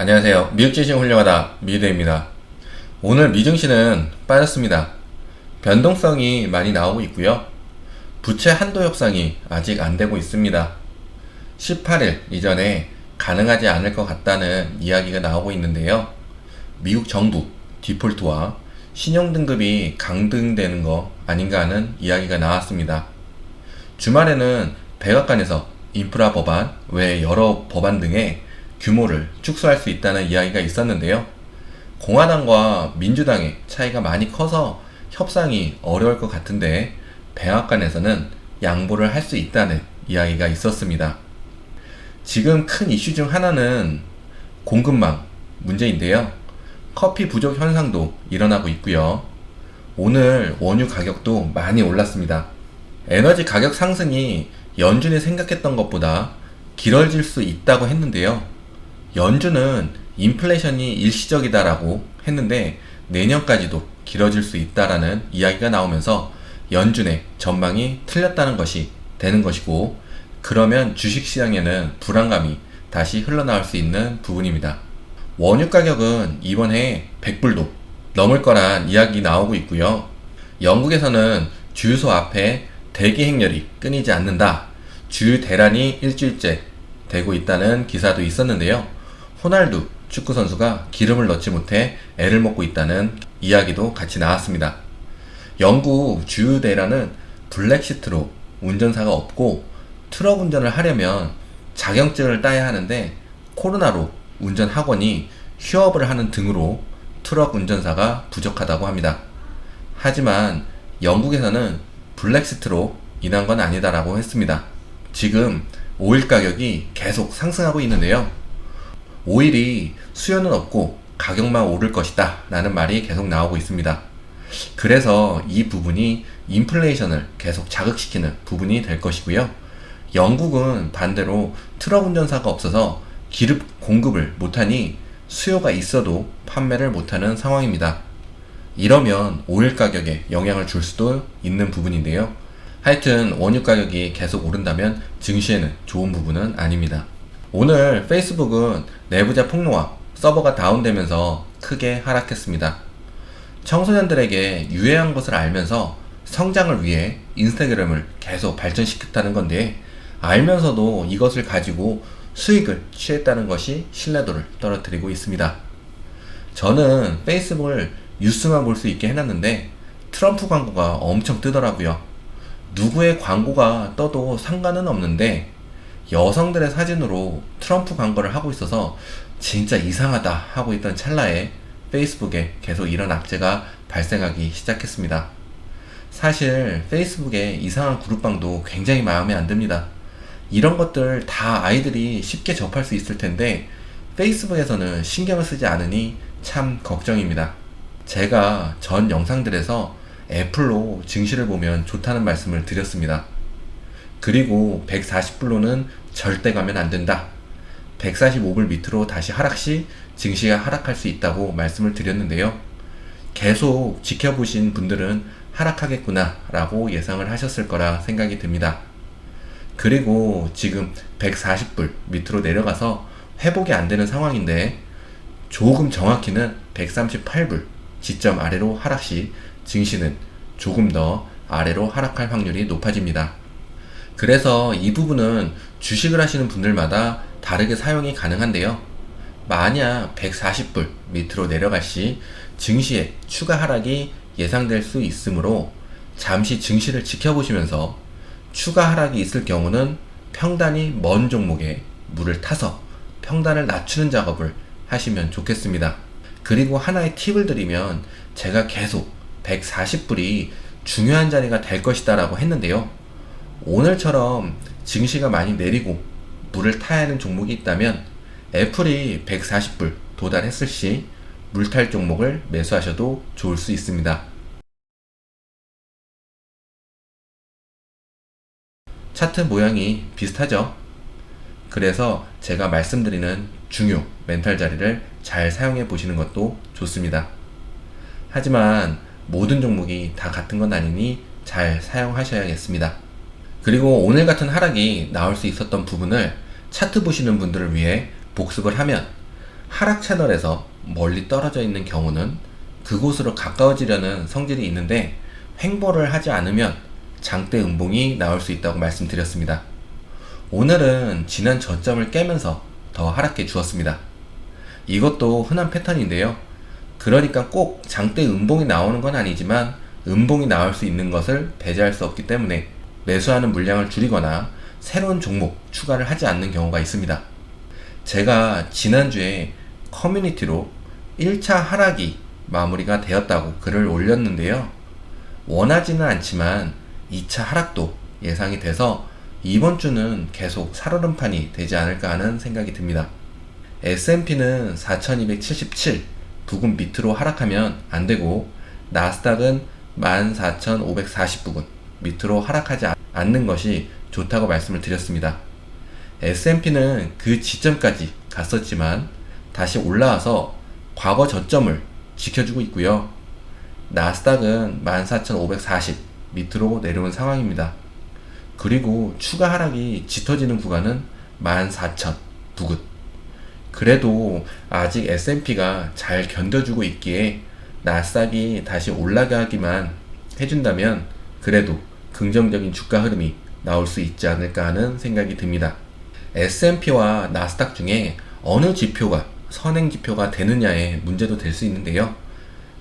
안녕하세요. 미국지신 훌륭하다 미대입니다. 오늘 미증시는 빠졌습니다. 변동성이 많이 나오고 있고요. 부채 한도 협상이 아직 안 되고 있습니다. 18일 이전에 가능하지 않을 것 같다는 이야기가 나오고 있는데요. 미국 정부 디폴트와 신용등급이 강등되는 거 아닌가 하는 이야기가 나왔습니다. 주말에는 백악관에서 인프라 법안 외 여러 법안 등의 규모를 축소할 수 있다는 이야기가 있었는데요. 공화당과 민주당의 차이가 많이 커서 협상이 어려울 것 같은데 백악관에서는 양보를 할 수 있다는 이야기가 있었습니다. 지금 큰 이슈 중 하나는 공급망 문제인데요. 커피 부족 현상도 일어나고 있고요. 오늘 원유 가격도 많이 올랐습니다. 에너지 가격 상승이 연준이 생각했던 것보다 길어질 수 있다고 했는데요. 연준은 인플레이션이 일시적이다라고 했는데 내년까지도 길어질 수 있다라는 이야기가 나오면서 연준의 전망이 틀렸다는 것이 되는 것이고 그러면 주식시장에는 불안감이 다시 흘러나올 수 있는 부분입니다. 원유 가격은 이번 해에 100불도 넘을 거란 이야기 나오고 있고요. 영국에서는 주유소 앞에 대기 행렬이 끊이지 않는다. 주유 대란이 일주일째 되고 있다는 기사도 있었는데요. 호날두 축구 선수가 기름을 넣지 못해 애를 먹고 있다는 이야기도 같이 나왔습니다. 영국 주유 대란은 블랙시트로 운전사가 없고 트럭 운전을 하려면 자격증을 따야 하는데 코로나로 운전 학원이 휴업을 하는 등으로 트럭 운전사가 부족하다고 합니다. 하지만 영국에서는 블랙시트로 인한 건 아니다라고 했습니다. 지금 오일 가격이 계속 상승하고 있는데요. 오일이 수요는 없고 가격만 오를 것이다 라는 말이 계속 나오고 있습니다. 그래서 이 부분이 인플레이션을 계속 자극시키는 부분이 될 것이고요. 영국은 반대로 트럭 운전사가 없어서 기름 공급을 못하니 수요가 있어도 판매를 못하는 상황입니다. 이러면 오일 가격에 영향을 줄 수도 있는 부분인데요. 하여튼 원유 가격이 계속 오른다면 증시에는 좋은 부분은 아닙니다. 오늘 페이스북은 내부자 폭로와 서버가 다운되면서 크게 하락했습니다. 청소년들에게 유해한 것을 알면서 성장을 위해 인스타그램을 계속 발전시켰다는 건데 알면서도 이것을 가지고 수익을 취했다는 것이 신뢰도를 떨어뜨리고 있습니다. 저는 페이스북을 뉴스만 볼 수 있게 해놨는데 트럼프 광고가 엄청 뜨더라고요. 누구의 광고가 떠도 상관은 없는데 여성들의 사진으로 트럼프 광고를 하고 있어서 진짜 이상하다 하고 있던 찰나에 페이스북에 계속 이런 악재가 발생하기 시작했습니다. 사실 페이스북에 이상한 그룹방도 굉장히 마음에 안 듭니다. 이런 것들 다 아이들이 쉽게 접할 수 있을 텐데 페이스북에서는 신경을 쓰지 않으니 참 걱정입니다. 제가 전 영상들에서 애플로 증시를 보면 좋다는 말씀을 드렸습니다. 그리고 140불로는 절대 가면 안 된다. 145불 밑으로 다시 하락 시 증시가 하락할 수 있다고 말씀을 드렸는데요. 계속 지켜보신 분들은 하락하겠구나 라고 예상을 하셨을 거라 생각이 듭니다. 그리고 지금 140불 밑으로 내려가서 회복이 안 되는 상황인데 조금 정확히는 138불 지점 아래로 하락 시 증시는 조금 더 아래로 하락할 확률이 높아집니다. 그래서 이 부분은 주식을 하시는 분들마다 다르게 사용이 가능한데요. 만약 140불 밑으로 내려갈 시 증시의 추가 하락이 예상될 수 있으므로 잠시 증시를 지켜보시면서 추가 하락이 있을 경우는 평단이 먼 종목에 물을 타서 평단을 낮추는 작업을 하시면 좋겠습니다. 그리고 하나의 팁을 드리면 제가 계속 140불이 중요한 자리가 될 것이다 라고 했는데요. 오늘처럼 증시가 많이 내리고 물을 타야 하는 종목이 있다면 애플이 140불 도달했을 시 물탈 종목을 매수하셔도 좋을 수 있습니다. 차트 모양이 비슷하죠? 그래서 제가 말씀드리는 중요 멘탈 자리를 잘 사용해 보시는 것도 좋습니다. 하지만 모든 종목이 다 같은 건 아니니 잘 사용하셔야겠습니다. 그리고 오늘 같은 하락이 나올 수 있었던 부분을 차트 보시는 분들을 위해 복습을 하면 하락 채널에서 멀리 떨어져 있는 경우는 그곳으로 가까워지려는 성질이 있는데 횡보를 하지 않으면 장대 음봉이 나올 수 있다고 말씀드렸습니다. 오늘은 지난 저점을 깨면서 더 하락해 주었습니다. 이것도 흔한 패턴인데요. 그러니까 꼭 장대 음봉이 나오는 건 아니지만 음봉이 나올 수 있는 것을 배제할 수 없기 때문에 매수하는 물량을 줄이거나 새로운 종목 추가를 하지 않는 경우가 있습니다. 제가 지난주에 커뮤니티로 1차 하락이 마무리가 되었다고 글을 올렸는데요. 원하지는 않지만 2차 하락도 예상이 돼서 이번 주는 계속 살얼음판이 되지 않을까 하는 생각이 듭니다. S&P는 4277 부근 밑으로 하락하면 안 되고 나스닥은 14540 부근 밑으로 하락하지 않 는 것이 좋다고 말씀을 드렸습니다. S&P는 그 지점까지 갔었지만 다시 올라와서 과거 저점을 지켜주고 있고요. 나스닥은 14,540 밑으로 내려온 상황입니다. 그리고 추가 하락이 짙어지는 구간은 14,000 부근. 그래도 아직 S&P가 잘 견뎌주고 있기에 나스닥이 다시 올라가기만 해준다면 그래도 긍정적인 주가 흐름이 나올 수 있지 않을까 하는 생각이 듭니다. S&P와 나스닥 중에 어느 지표가 선행 지표가 되느냐에 문제도 될 수 있는데요.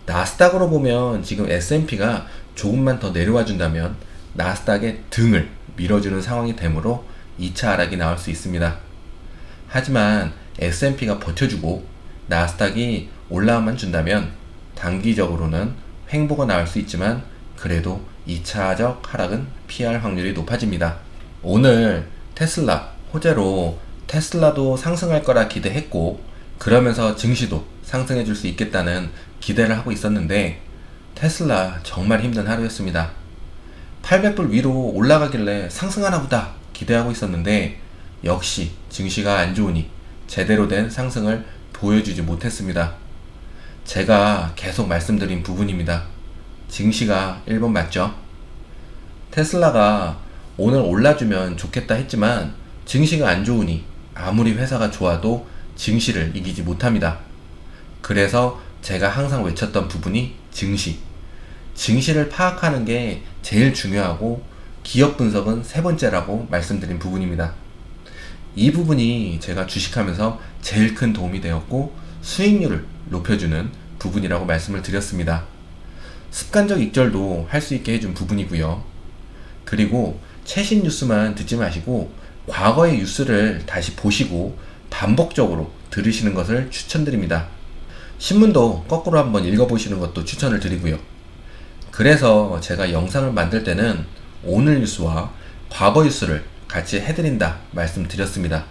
나스닥으로 보면 지금 S&P가 조금만 더 내려와 준다면 나스닥의 등을 밀어주는 상황이 되므로 2차 하락이 나올 수 있습니다. 하지만 S&P가 버텨주고 나스닥이 올라만 준다면 단기적으로는 횡보가 나올 수 있지만 그래도 2차적 하락은 피할 확률이 높아집니다. 오늘 테슬라 호재로 테슬라도 상승할 거라 기대했고 그러면서 증시도 상승해 줄 수 있겠다는 기대를 하고 있었는데 테슬라 정말 힘든 하루였습니다. 800불 위로 올라가길래 상승하나 보다 기대하고 있었는데 역시 증시가 안 좋으니 제대로 된 상승을 보여주지 못했습니다. 제가 계속 말씀드린 부분입니다. 증시가 1번 맞죠? 테슬라가 오늘 올라주면 좋겠다 했지만 증시가 안 좋으니 아무리 회사가 좋아도 증시를 이기지 못합니다. 그래서 제가 항상 외쳤던 부분이 증시. 증시를 파악하는 게 제일 중요하고 기업 분석은 세 번째라고 말씀드린 부분입니다. 이 부분이 제가 주식하면서 제일 큰 도움이 되었고 수익률을 높여주는 부분이라고 말씀을 드렸습니다. 습관적 익절도 할 수 있게 해준 부분이고요. 그리고 최신 뉴스만 듣지 마시고 과거의 뉴스를 다시 보시고 반복적으로 들으시는 것을 추천드립니다. 신문도 거꾸로 한번 읽어보시는 것도 추천을 드리고요. 그래서 제가 영상을 만들 때는 오늘 뉴스와 과거 뉴스를 같이 해드린다 말씀드렸습니다.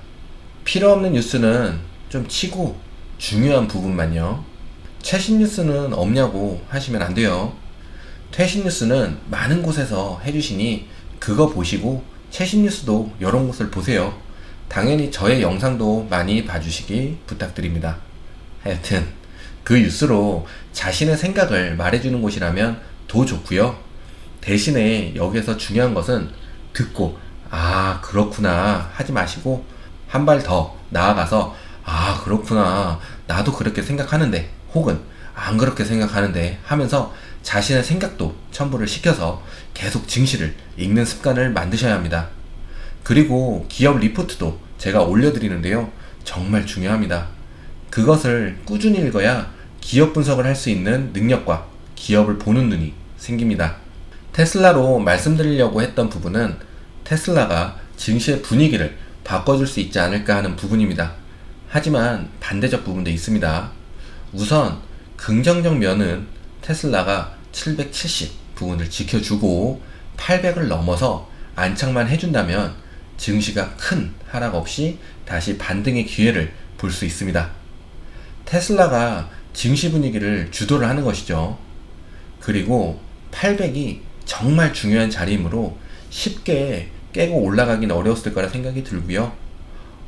필요 없는 뉴스는 좀 치고 중요한 부분만요. 최신 뉴스는 없냐고 하시면 안 돼요. 최신 뉴스는 많은 곳에서 해주시니 그거 보시고 최신 뉴스도 여러 곳을 보세요. 당연히 저의 영상도 많이 봐주시기 부탁드립니다. 하여튼 그 뉴스로 자신의 생각을 말해주는 곳이라면 더 좋고요. 대신에 여기서 중요한 것은 듣고 아 그렇구나 하지 마시고 한 발 더 나아가서 아 그렇구나 나도 그렇게 생각하는데 혹은 안 그렇게 생각하는데 하면서 자신의 생각도 첨부를 시켜서 계속 증시를 읽는 습관을 만드셔야 합니다. 그리고 기업 리포트도 제가 올려드리는데요. 정말 중요합니다. 그것을 꾸준히 읽어야 기업 분석을 할 수 있는 능력과 기업을 보는 눈이 생깁니다. 테슬라로 말씀드리려고 했던 부분은 테슬라가 증시의 분위기를 바꿔줄 수 있지 않을까 하는 부분입니다. 하지만 반대적 부분도 있습니다. 우선 긍정적 면은 테슬라가 770 부분을 지켜주고 800을 넘어서 안착만 해준다면 증시가 큰 하락 없이 다시 반등의 기회를 볼 수 있습니다. 테슬라가 증시 분위기를 주도를 하는 것이죠. 그리고 800이 정말 중요한 자리이므로 쉽게 깨고 올라가긴 어려웠을 거라 생각이 들고요.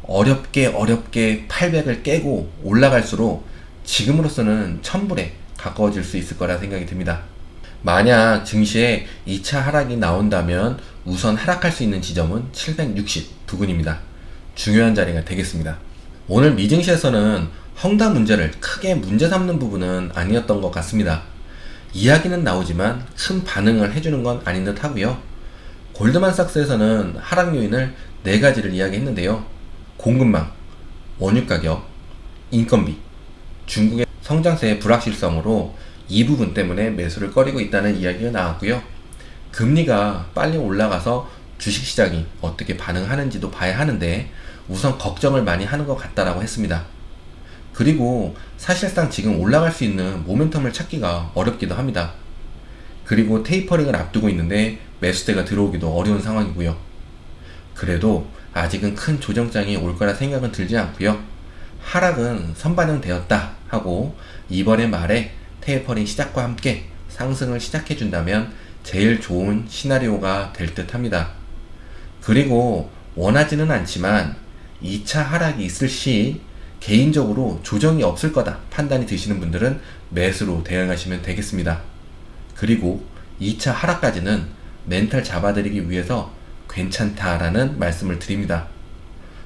어렵게 어렵게 800을 깨고 올라갈수록 지금으로서는 1000불에 가까워질 수 있을 거라 생각이 듭니다. 만약 증시에 2차 하락이 나온다면 우선 하락할 수 있는 지점은 760 부근입니다. 중요한 자리가 되겠습니다. 오늘 미증시에서는 헝다 문제를 크게 문제 삼는 부분은 아니었던 것 같습니다. 이야기는 나오지만 큰 반응을 해주는 건 아닌 듯 하고요. 골드만삭스에서는 하락 요인을 네 가지를 이야기했는데요. 공급망, 원유 가격, 인건비, 중국의 성장세의 불확실성으로 이 부분 때문에 매수를 꺼리고 있다는 이야기가 나왔고요. 금리가 빨리 올라가서 주식시장이 어떻게 반응하는지도 봐야 하는데 우선 걱정을 많이 하는 것 같다라고 했습니다. 그리고 사실상 지금 올라갈 수 있는 모멘텀을 찾기가 어렵기도 합니다. 그리고 테이퍼링을 앞두고 있는데 매수대가 들어오기도 어려운 상황이고요. 그래도 아직은 큰 조정장이 올 거라 생각은 들지 않고요. 하락은 선반영되었다 하고 이번에 말에 테이퍼링 시작과 함께 상승을 시작해 준다면 제일 좋은 시나리오가 될 듯 합니다. 그리고 원하지는 않지만 2차 하락이 있을 시 개인적으로 조정이 없을 거다 판단이 드시는 분들은 매수로 대응하시면 되겠습니다. 그리고 2차 하락까지는 멘탈 잡아드리기 위해서 괜찮다라는 말씀을 드립니다.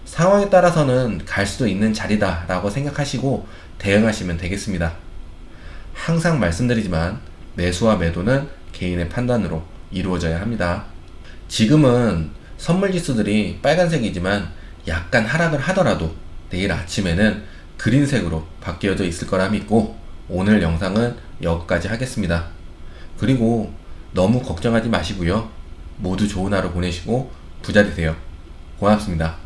상황에 따라서는 갈 수도 있는 자리다라고 생각하시고 대응하시면 되겠습니다. 항상 말씀드리지만 매수와 매도는 개인의 판단으로 이루어져야 합니다. 지금은 선물 지수들이 빨간색이지만 약간 하락을 하더라도 내일 아침에는 그린색으로 바뀌어져 있을 거라 믿고 오늘 영상은 여기까지 하겠습니다. 그리고 너무 걱정하지 마시고요. 모두 좋은 하루 보내시고 부자 되세요. 고맙습니다.